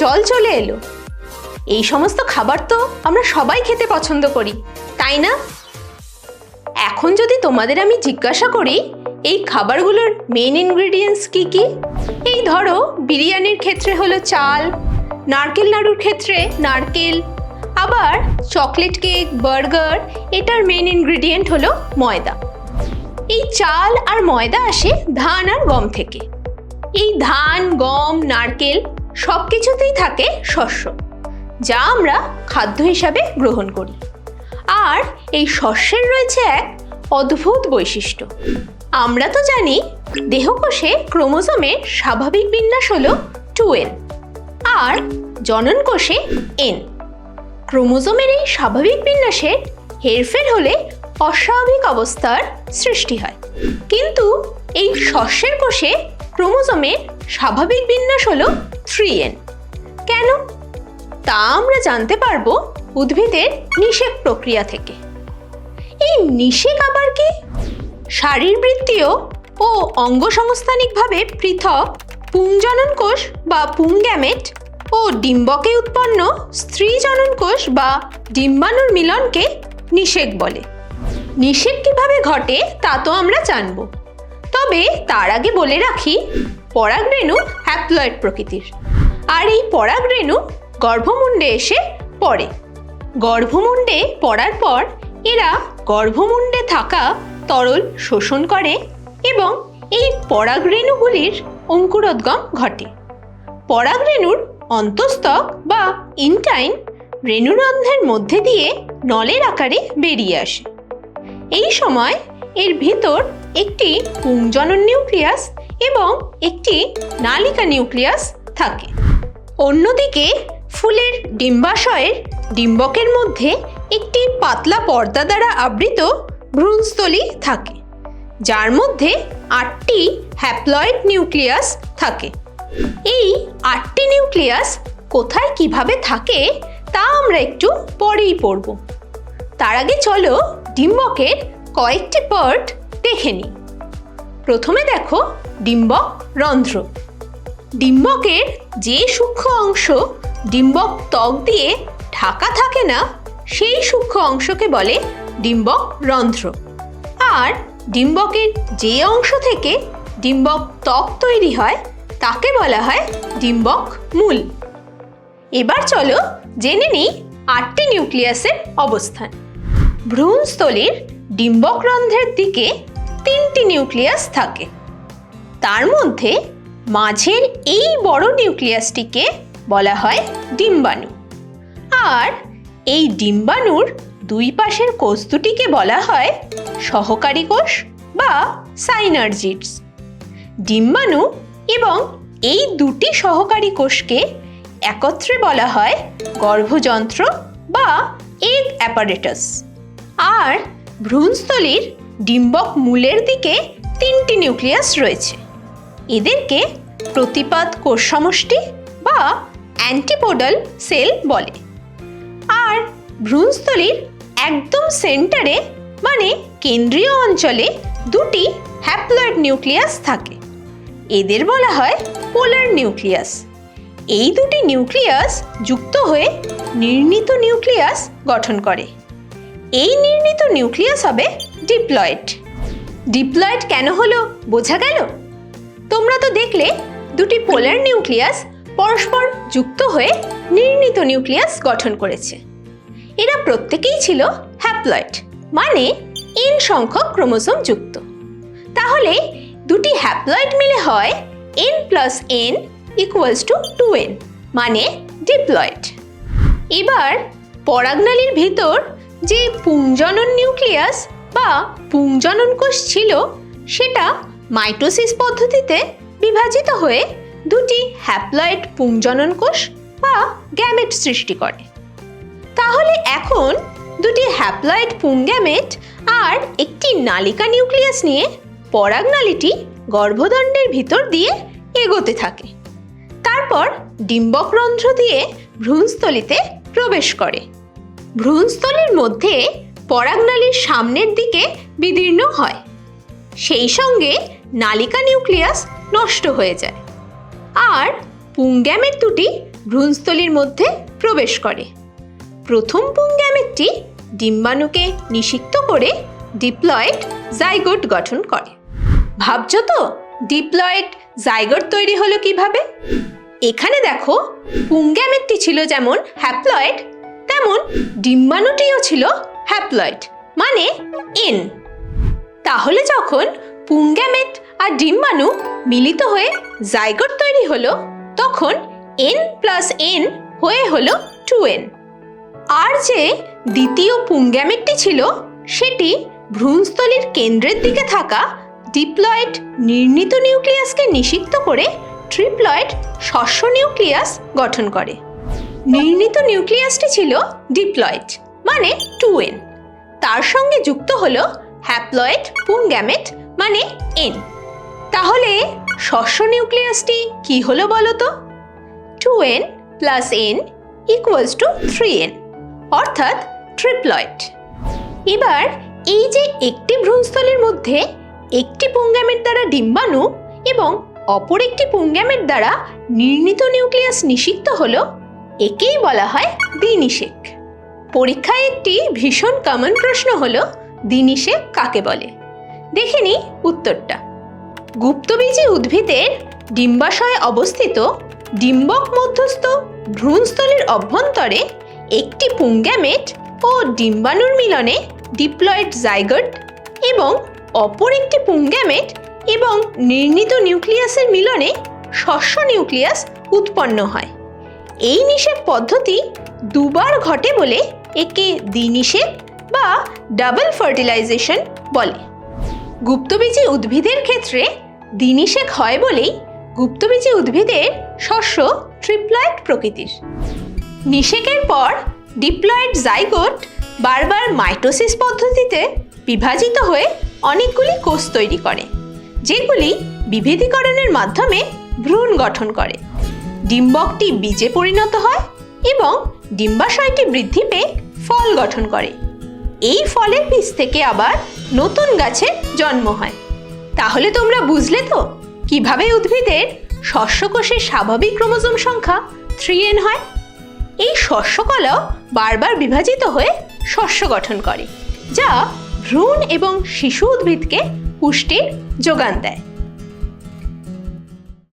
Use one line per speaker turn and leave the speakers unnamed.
জল চলে এলো। এই সমস্ত খাবার তো আমরা সবাই খেতে পছন্দ করি, তাই না? এখন যদি তোমাদের আমি জিজ্ঞাসা করি, এই খাবারগুলোর মেন ইনগ্রেডিয়েন্টস কি কি? এই ধরো, বিরিয়ানির ক্ষেত্রে হলো চাল, নারকেল নাড়ুর ক্ষেত্রে নারকেল, আবার চকলেট কেক বার্গার এটার মেন ইনগ্রেডিয়েন্ট হলো ময়দা। এই চাল আর ময়দা আসে ধান আর গম থেকে। এই ধান, গম, নারকেল সব কিছুতেই থাকে শস্য, যা আমরা খাদ্য হিসাবে গ্রহণ করি। আর এই শস্যের রয়েছে এক অদ্ভুত বৈশিষ্ট্য। আমরা তো জানি দেহকোষে ক্রোমোজোমের স্বাভাবিক বিন্যাস হলো টু এন, আর জনন কোষে এন। ক্রোমোজোমের এই স্বাভাবিক বিন্যাসের হেরফের হলে অস্বাভাবিক অবস্থার সৃষ্টি হয়। কিন্তু এই শস্যের কোষে ক্রোমোজোমের স্বাভাবিক বিন্যাস হলো থ্রি এন কেন? তা আমরা জানতে পারব উদ্ভিদের নিষেক প্রক্রিয়া থেকে। এই নিষেক আবার কি? শারীরবৃত্তীয় ও অঙ্গসংস্থানিকভাবে পৃথক পুংজনন কোষ বা পুংগ্যামেট ও ডিম্বকে উৎপন্ন স্ত্রী জনন কোষ বা ডিম্বাণুর মিলনকে নিষেক বলে। নিষেক কীভাবে ঘটে তা তো আমরা জানব। তবে তার আগে বলে রাখি, পরাগরেণু হ্যাপ্লয়েড প্রকৃতির। আর এই পরাগরেণু গর্ভমুণ্ডে এসে পড়ে। গর্ভমুণ্ডে পড়ার পর এরা গর্ভমুণ্ডে থাকা তরল শোষণ করে এবং এই পরাগরেণুগুলির অঙ্কুরোদ্গম ঘটে। পরাগরেণুর অন্তস্তক বা ইনটাইন রেণুরন্ধ্রের মধ্যে দিয়ে নলের আকারে বেরিয়ে আসে। এই সময় এর ভিতর একটি পুংজনন নিউক্লিয়াস এবং একটি নালিকা নিউক্লিয়াস থাকে। অন্যদিকে, ফুলের ডিম্বাশয়ের ডিম্বকের মধ্যে একটি পাতলা পর্দা দ্বারা আবৃত ভ্রূণস্থলী থাকে, যার মধ্যে আটটি হ্যাপ্লয়েড নিউক্লিয়াস থাকে। এই আটটি নিউক্লিয়াস কোথায় কীভাবে থাকে, তা আমরা একটু পরেই পড়ব। তার আগে চলো ডিম্বকের কয়েকটি পার্ট দেখে নিই। প্রথমে দেখো ডিম্বক রন্ধ্র। ডিম্বকের যে সূক্ষ্ম অংশ ডিম্বক ত্বক দিয়ে ঢাকা থাকে না, সেই সূক্ষ্ম অংশকে বলে ডিম্বক রন্ধ্র। আর ডিম্বকের যে অংশ থেকে ডিম্বক ত্বক তৈরি হয়, তাকে বলা হয় ডিম্বক মূল। এবার চলো জেনে নিই আটটি নিউক্লিয়াসের অবস্থান। ভ্রূণস্থলীর ডিম্বক রন্ধ্রের দিকে তিনটি নিউক্লিয়াস থাকে। তার মধ্যে মাঝের এই বড় নিউক্লিয়াসটিকে বলা হয় ডিম্বাণু। আর এই ডিম্বাণুর দুই পাশের কোষ দুটিকে বলা হয় সহকারী কোষ বা সাইনার্জিটস ডিম্বাণু এবং এই দুটি সহকারী কোষকে একত্রে বলা হয় গর্ভযন্ত্র বা এগ অ্যাপারেটাস। আর ভ্রূণস্থলীর ডিম্বক মূলের দিকে তিনটি নিউক্লিয়াস রয়েছে। এদেরকে প্রতিপাদ কোষ সমষ্টি বা অ্যান্টিপোডাল সেল বলে। আর ভ্রূণস্থলীর একদম সেন্টারে মানে কেন্দ্রীয় অঞ্চলে দুটি হ্যাপ্লয়েড নিউক্লিয়াস থাকে। এদের বলা হয় পোলার নিউক্লিয়াস। এই দুটি নিউক্লিয়াস যুক্ত হয়ে নির্ণীত নিউক্লিয়াস গঠন করে। এই নির্ণীত নিউক্লিয়াস হবে ডিপ্লয়েড। ডিপ্লয়েড কেন হলো? বোঝা গেল? তোমরা তো দেখলে, দুটি পোলার নিউক্লিয়াস পরস্পর যুক্ত হয়ে নির্ণীত নিউক্লিয়াস গঠন করেছে। এরা প্রত্যেকেই ছিল হ্যাপ্লয়েড মানে এন সংখ্যক ক্রোমোসোম যুক্ত। তাহলে দুটি হ্যাপ্লয়েড মিলে হয় N plus N equals two two N মানে ডিপ্লয়েড। এবার পরাগনালীর ভেতর যে পুংজনন নিউক্লিয়াস বা পুংজনন কোষ ছিল, সেটা মাইটোসিস পদ্ধতিতে বিভাজিত হয়ে দুটি হ্যাপ্লয়েড পুংজনন কোষ বা গ্যামেট সৃষ্টি করে। তাহলে এখন দুটি হ্যাপ্লয়েড পুংগ্যামেট আর একটি নালিকা নিউক্লিয়াস নিয়ে পরাগনালীটি গর্ভদণ্ডের ভিতর দিয়ে এগোতে থাকে। তারপর ডিম্বকরন্ধ্র দিয়ে ভ্রূণস্থলিতে প্রবেশ করে। ভ্রূণস্থলীর মধ্যে পরাগনালীর সামনের দিকে বিদীর্ণ হয়। সেই সঙ্গে নালিকা নিউক্লিয়াস নষ্ট হয়ে যায়। আর পুংগ্যামের দুটি ভ্রূণস্থলীর মধ্যে প্রবেশ করে। প্রথম পুংগ্যামেটটি ডিম্বাণুকে নিষিক্ত করে ডিপ্লয়েড জাইগোট গঠন করে। ভাবছ তো, ডিপ্লয়েড জাইগোট তৈরি হলো কীভাবে? এখানে দেখো পুংগ্যামেটটি ছিল যেমন হ্যাপ্লয়েড, তেমন ডিম্বাণুটিও ছিল হ্যাপ্লয়েড মানে এন তাহলে যখন পুংগ্যামেট আর ডিম্বাণু মিলিত হয়ে জাইগোট তৈরি হলো, তখন এন প্লাস এন হয়ে হলো টু এন আর যে দ্বিতীয় পুংগ্যামেটটি ছিল, সেটি ভ্রূণস্থলীর কেন্দ্রের দিকে থাকা ডিপ্লয়েড নির্ণিত নিউক্লিয়াসকে নিষিক্ত করে ট্রিপ্লয়েড শস্য নিউক্লিয়াস গঠন করে। নির্ণিত নিউক্লিয়াসটি ছিল ডিপ্লয়েড মানে টু এন তার সঙ্গে যুক্ত হলো হ্যাপ্লয়েড পুংগ্যামেট মানে এন তাহলে শস্য নিউক্লিয়াসটি কি হলো বলো তো two N plus N equals to three N অর্থাৎ ট্রিপ্লয়েড এবার এই যে একটি ভ্রূণস্থলের মধ্যে একটি পুংগ্যামেট দ্বারা ডিম্বাণু এবং অপর একটি পুংগ্যামেট দ্বারা নির্ণিত নিউক্লিয়াস নিষিক্ত হল, একেই বলা হয় দ্বিনিষেক। পরীক্ষায় একটি ভীষণ কমন প্রশ্ন হলো দ্বিনিষেক কাকে বলে? দেখে নিই উত্তরটা। গুপ্তবীজী উদ্ভিদের ডিম্বাশয়ে অবস্থিত ডিম্বক মধ্যস্থ ভ্রূণস্থলীর অভ্যন্তরে একটি পুংগ্যামেট ও ডিম্বাণুর মিলনে ডিপ্লয়েড জাইগট এবং অপর একটি পুংগ্যামেট এবং নির্ণিত নিউক্লিয়াসের মিলনে শস্য নিউক্লিয়াস উৎপন্ন হয়। এই নিষেক পদ্ধতি দুবার ঘটে বলে একে দ্বিনিষেক বা ডাবল ফার্টিলাইজেশন বলে। গুপ্তবীজী উদ্ভিদের ক্ষেত্রে দ্বিনিষেক হয় বলেই গুপ্তবীজী উদ্ভিদের শস্য ট্রিপ্লয়েড প্রকৃতির। নিষেকের পর ডিপ্লয়েড জাইগোট বারবার মাইটোসিস পদ্ধতিতে বিভাজিত হয়ে অনেকগুলি কোষ তৈরি করে, যেগুলি বিভেদীকরণের মাধ্যমে ভ্রূণ গঠন করে। ডিম্বকটি বীজে পরিণত হয় এবং ডিম্বাশয়টি বৃদ্ধি পেয়ে ফল গঠন করে। এই ফলের বীজ থেকে আবার নতুন গাছের জন্ম হয়। তাহলে তোমরা বুঝলে তো কীভাবে উদ্ভিদের শস্যকোষের স্বাভাবিক ক্রোমোজোম সংখ্যা থ্রি এন হয়? এই শস্যকলাও বারবার বিভাজিত হয়ে শস্য গঠন করে, যা ভ্রূণ এবং শিশু উদ্ভিদকে পুষ্টির যোগান দেয়।